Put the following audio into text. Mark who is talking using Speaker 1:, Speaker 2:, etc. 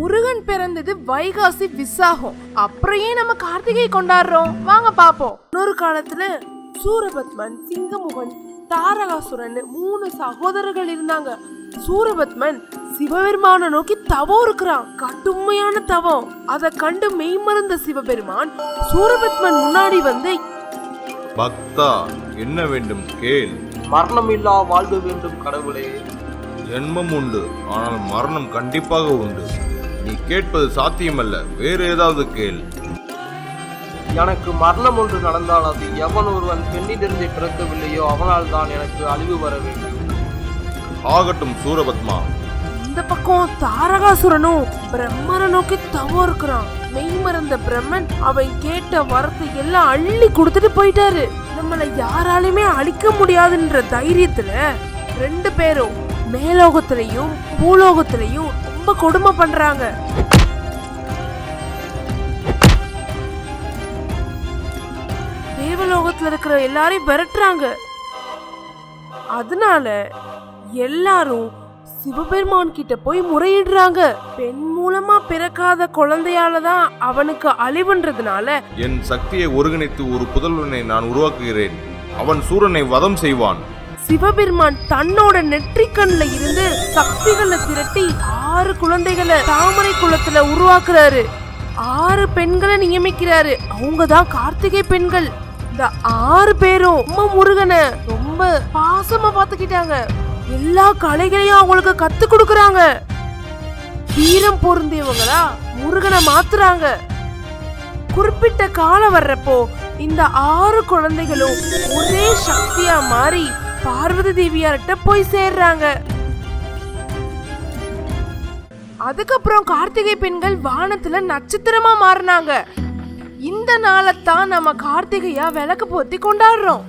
Speaker 1: முருகன் பிறந்தது வைகாசி விசாகம். அப்புறம் ஏன் நம்ம கார்த்திகை கொண்டாடுறோம். வாங்க பாப்போம் இன்னொரு காலத்துல சூரபத்மன் சிங்கமுகன் தாரகாசுரன் மூணு சகோதரர்கள் இருந்தாங்க. சூரபத்மன் சிவபெருமான நோக்கி தவம் இருக்கிறான். கடுமையான தவம். அதை கண்டு மெய்மறந்த சிவபெருமான் சூரபத்மன் முன்னாடி வந்து
Speaker 2: பக்தா என்ன வேண்டும் கேள்.
Speaker 3: மரணமில்லா வாழ்வு வேண்டும் கடவுளே.
Speaker 2: ஜென்மம் உண்டு. ஆனால் மரணம் கண்டிப்பாக உண்டு. நீ கேட்பது சாத்தியமல்ல. வேறு ஏதாவது கேள்.
Speaker 3: எனக்கு மரணம் ஒன்று நடந்தால் அது எவன் ஒருவன் பெண்ணிலிருந்து பிறக்கவில்லையோ அவனால் தான் எனக்கு அழிவு வர வேண்டும்.
Speaker 2: ஆகட்டும் சூரபத்மா.
Speaker 1: இந்த பக்கம் தாரகாசுரனும் பிரம்மனை நோக்கி தவம் இருக்கிறான். மெய்மறந்த பிரம்மன் அவன் கேட்ட வரத்தை எல்லாம் அள்ளி கொடுத்துட்டு போயிட்டாரு. நம்மள யாராலுமே அழிக்க முடியாதுன்ற தைரியத்துல ரெண்டு பேரும் மேலோகத்திலையும் பூலோகத்திலையும் ரொம்ப கொடுமை பண்றாங்க. தேவலோகத்துல இருக்கிற எல்லாரையும் விரட்டுறாங்க. அதனால எல்லாரும் சிவபெருமான் கிட்ட போய் முறையிடுறாங்க. பெண் மூலமா பிறக்காத குழந்தையால தான் அவனுக்கு அழிவுன்றதுனால
Speaker 2: என் சக்தியை ஒருங்கிணைத்து ஒரு புதல்வனை நான் உருவாக்குகிறேன். அவன் சூரனை வதம் செய்வான்.
Speaker 1: சிவபெருமான் தன்னோட நெற்றிக்கண்ல இருந்து சக்திகளை திரட்டி ஆறு குழந்தைகளை தாமரை குளத்துல உருவாக்குறாரு. ஆறு பெண்களை நியமிக்கிறாரு. அவங்க தான் கார்த்திகை பெண்கள். இந்த ஆறு பேரும் ரொம்ப முருகனை ரொம்ப பாசமா பாத்துக்கிட்டாங்க எல்லா கலைகளையும் அவங்களுக்கு கத்து கொடுக்கறாங்க. வீரம் பொருந்தியவங்களா? முருகனை மாத்துறாங்க. குறிப்பிட்ட காலம் வர்றப்போ இந்த ஆறு குழந்தைகளும் ஒரே சக்தியா மாறி பார்வதி தேவியார்கிட்ட போய் சேர்றாங்க. அதுக்கப்புறம் கார்த்திகை பெண்கள் வானத்துல நட்சத்திரமா மாறினாங்க. இந்த நாளைத்தான் நம்ம கார்த்திகையா விளக்கு போத்தி கொண்டாடுறோம்.